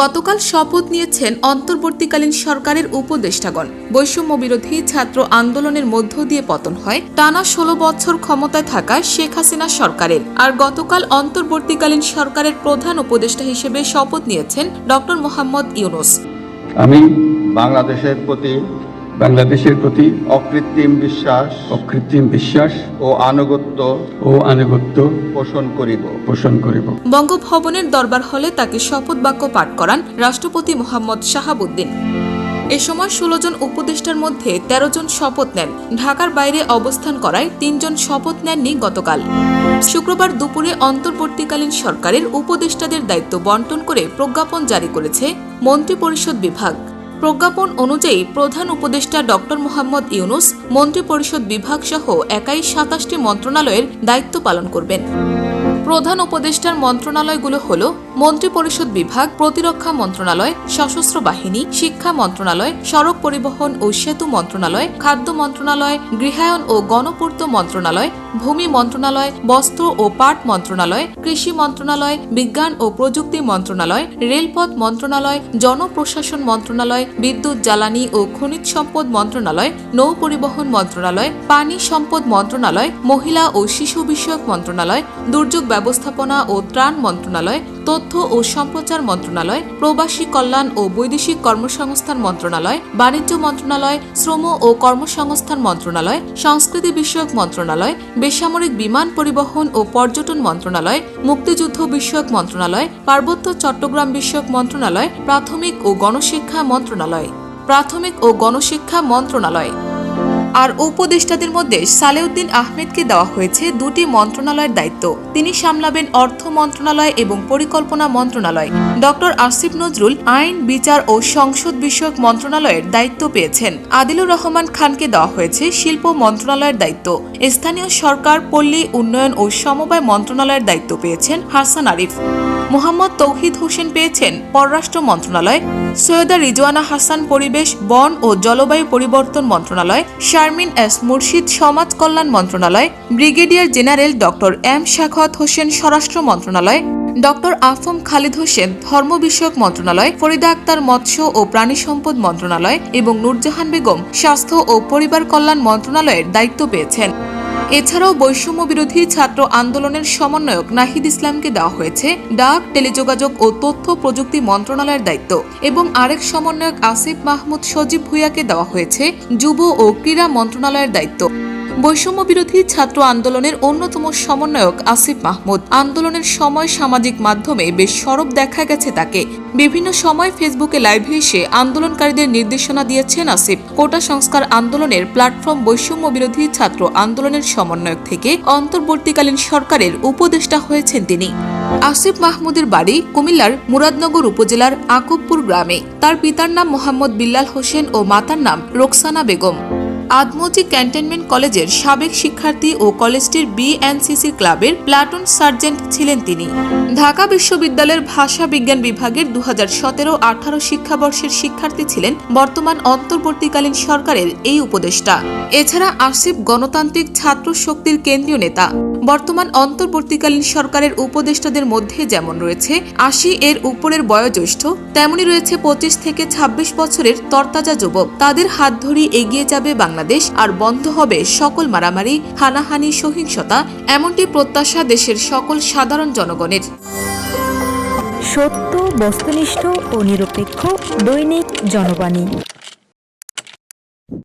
গতকাল শপথ নিয়েছেন অন্তর্বর্তীকালীন সরকারের উপদেষ্টাগণ। বৈষম্য বিরোধী ছাত্র আন্দোলনের মধ্য দিয়ে পতন হয়। টানা ষোলো বছর ক্ষমতায় থাকা শেখ হাসিনা সরকারের। আর গতকাল অন্তর্বর্তীকালীন সরকারের প্রধান উপদেষ্টা হিসেবে শপথ নিয়েছেন ডক্টর মোহাম্মদ ইউনুস। আমি বাংলাদেশের প্রতি বাংলাদেশের প্রতি অকৃত্রিম বিশ্বাস অকৃত্রিম বিশ্বাস ও আনুগত্য ও আনুগত্য পোষণ করিব। পোষণ করিব। বঙ্গভবনের দরবার হলে তাকে শপথ বাক্য পাঠ করান রাষ্ট্রপতি মোহাম্মদ শাহাবুদ্দিন। এ সময় ষোলো জন উপদেষ্টার মধ্যে ১৩ জন শপথ নেন। ঢাকার বাইরে অবস্থান করায় তিনজন শপথ নেননি গতকাল। শুক্রবার দুপুরে অন্তর্বর্তীকালীন সরকারের উপদেষ্টাদের দায়িত্ব বন্টন করে প্রজ্ঞাপন জারি করেছে মন্ত্রিপরিষদ বিভাগ। প্রজ্ঞাপন অনুযায়ী প্রধান উপদেষ্টা ডক্টর মোহাম্মদ ইউনুস, মন্ত্রিপরিষদ বিভাগ সহ একাই সাতাশটি মন্ত্রণালয়ের দায়িত্ব পালন করবেন। প্রধান উপদেষ্টার মন্ত্রণালয়গুলো হল মন্ত্রিপরিষদ বিভাগ, প্রতিরক্ষা মন্ত্রণালয়, সশস্ত্র বাহিনী, শিক্ষা মন্ত্রণালয়, সড়ক পরিবহন ও সেতু মন্ত্রণালয়, খাদ্য মন্ত্রণালয়, গৃহায়ন ও গণপূর্ত মন্ত্রণালয়, ভূমি মন্ত্রণালয়, বস্ত্র ও পাট মন্ত্রণালয়, কৃষি মন্ত্রণালয়, বিজ্ঞান ও প্রযুক্তি মন্ত্রণালয়, রেলপথ মন্ত্রণালয়, জনপ্রশাসন মন্ত্রণালয়, বিদ্যুৎ, জ্বালানি ও খনিজ সম্পদ মন্ত্রণালয়, নৌ পরিবহন মন্ত্রণালয়, পানি সম্পদ মন্ত্রণালয়, মহিলা ও শিশু বিষয়ক মন্ত্রণালয়, দুর্যোগ ব্যবস্থাপনা ও ত্রাণ মন্ত্রণালয় তথ্য ও সম্প্রচার মন্ত্রণালয়, প্রবাসী কল্যাণ ও বৈদেশিক কর্মসংস্থান মন্ত্রণালয়, বাণিজ্য মন্ত্রণালয়, শ্রম ও কর্মসংস্থান মন্ত্রণালয়, সংস্কৃতি বিষয়ক মন্ত্রণালয়, বেসামরিক বিমান পরিবহন ও পর্যটন মন্ত্রণালয়, মুক্তিযুদ্ধ বিষয়ক মন্ত্রণালয়, পার্বত্য চট্টগ্রাম বিষয়ক মন্ত্রণালয়, প্রাথমিক ও গণশিক্ষা মন্ত্রণালয়। প্রাথমিক ও গণশিক্ষা মন্ত্রণালয়। আর উপদেষ্টাদের মধ্যে সালেউদ্দিন আহমেদকে দেওয়া হয়েছে দুটি মন্ত্রণালয়ের দায়িত্ব। তিনি সামলাবেন অর্থ মন্ত্রণালয় এবং পরিকল্পনা মন্ত্রণালয়। ডক্টর আসিফ নজরুল আইন, বিচার ও সংসদ বিষয়ক মন্ত্রণালয়ের দায়িত্ব পেয়েছেন। আদিলুর রহমান খানকে দেওয়া হয়েছে শিল্প মন্ত্রণালয়ের দায়িত্ব। স্থানীয় সরকার, পল্লী উন্নয়ন ও সমবায় মন্ত্রণালয়ের দায়িত্ব পেয়েছেন হাসান আরিফ। মোহাম্মদ তৌহিদ হোসেন পেয়েছেন পররাষ্ট্র মন্ত্রণালয়, সৈয়দা রিজওয়ানা হাসান পরিবেশ, বন ও জলবায়ু পরিবর্তন মন্ত্রণালয়, শারমিন এস মুর্শিদ সমাজ কল্যাণ মন্ত্রণালয়, brigadier general doctor M Sakhawat Hossain স্বরাষ্ট্র মন্ত্রণালয় ডক্টর আফম খালিদ হোসেন ধর্ম বিষয়ক মন্ত্রণালয়, ফরিদা আক্তার মৎস্য ও প্রাণী সম্পদ মন্ত্রণালয় এবং নূরজাহান বেগম স্বাস্থ্য ও পরিবার কল্যাণ মন্ত্রণালয়ের দায়িত্ব পেয়েছেন। এছাড়াও বৈষম্য বিরোধী ছাত্র আন্দোলনের সমন্বয়ক নাহিদ ইসলামকে দেওয়া হয়েছে ডাক, টেলিযোগাযোগ ও তথ্য প্রযুক্তি মন্ত্রণালয়ের দায়িত্ব এবং আরেক সমন্বয়ক আসিফ মাহমুদ সজীব ভুইয়াকে দেওয়া হয়েছে যুব ও ক্রীড়া মন্ত্রণালয়ের দায়িত্ব। বৈষম্য বিরোধী ছাত্র আন্দোলনের অন্যতম সমন্বয়ক আসিফ মাহমুদ। আন্দোলনের সময় সামাজিক মাধ্যমে বেশ সরব দেখা গেছে তাকে। বিভিন্ন সময় ফেসবুকে লাইভে এসে আন্দোলনকারীদের নির্দেশনা দিয়েছেন আসিফ। কোটা সংস্কার আন্দোলনের প্ল্যাটফর্ম বৈষম্য বিরোধী ছাত্র আন্দোলনের সমন্বয়ক থেকে অন্তর্বর্তীকালীন সরকারের উপদেষ্টা হয়েছেন তিনি। আসিফ মাহমুদের বাড়ি কুমিল্লার মুরাদনগর উপজেলার আকুবপুর গ্রামে। তার পিতার নাম মোহাম্মদ বিল্লাল হোসেন ও মাতার নাম রোকসানা বেগম। আদমজি ক্যান্টনমেন্ট কলেজের সাবেক শিক্ষার্থী ও কলেজটির বিএনসিসি ক্লাবের প্লাটুন সার্জেন্ট ছিলেন তিনি। ঢাকা বিশ্ববিদ্যালয়ের ভাষা বিজ্ঞান বিভাগের দু হাজার সতেরো আঠারো শিক্ষাবর্ষের শিক্ষার্থী ছিলেন বর্তমান অন্তর্বর্তীকালীন সরকারের এই উপদেষ্টা। এছাড়া আসিফ গণতান্ত্রিক ছাত্র শক্তির কেন্দ্রীয় নেতা। বর্তমান অন্তর্বর্তীকালীন সরকারের উপদেষ্টাদের মধ্যে যেমন রয়েছে আশি এর উপরের বয়োজ্যেষ্ঠ, তেমনি রয়েছে পঁচিশ থেকে ২৬ বছরের তরতাজা যুবক। তাদের হাত ধরে এগিয়ে যাবে বাংলাদেশ আর বন্ধ হবে সকল মারামারি, হানাহানি, সহিংসতা, এমনটি প্রত্যাশা দেশের সকল সাধারণ জনগণের। সত্য, বস্তুনিষ্ঠ ও নিরপেক্ষ দৈনিক জনবাণী।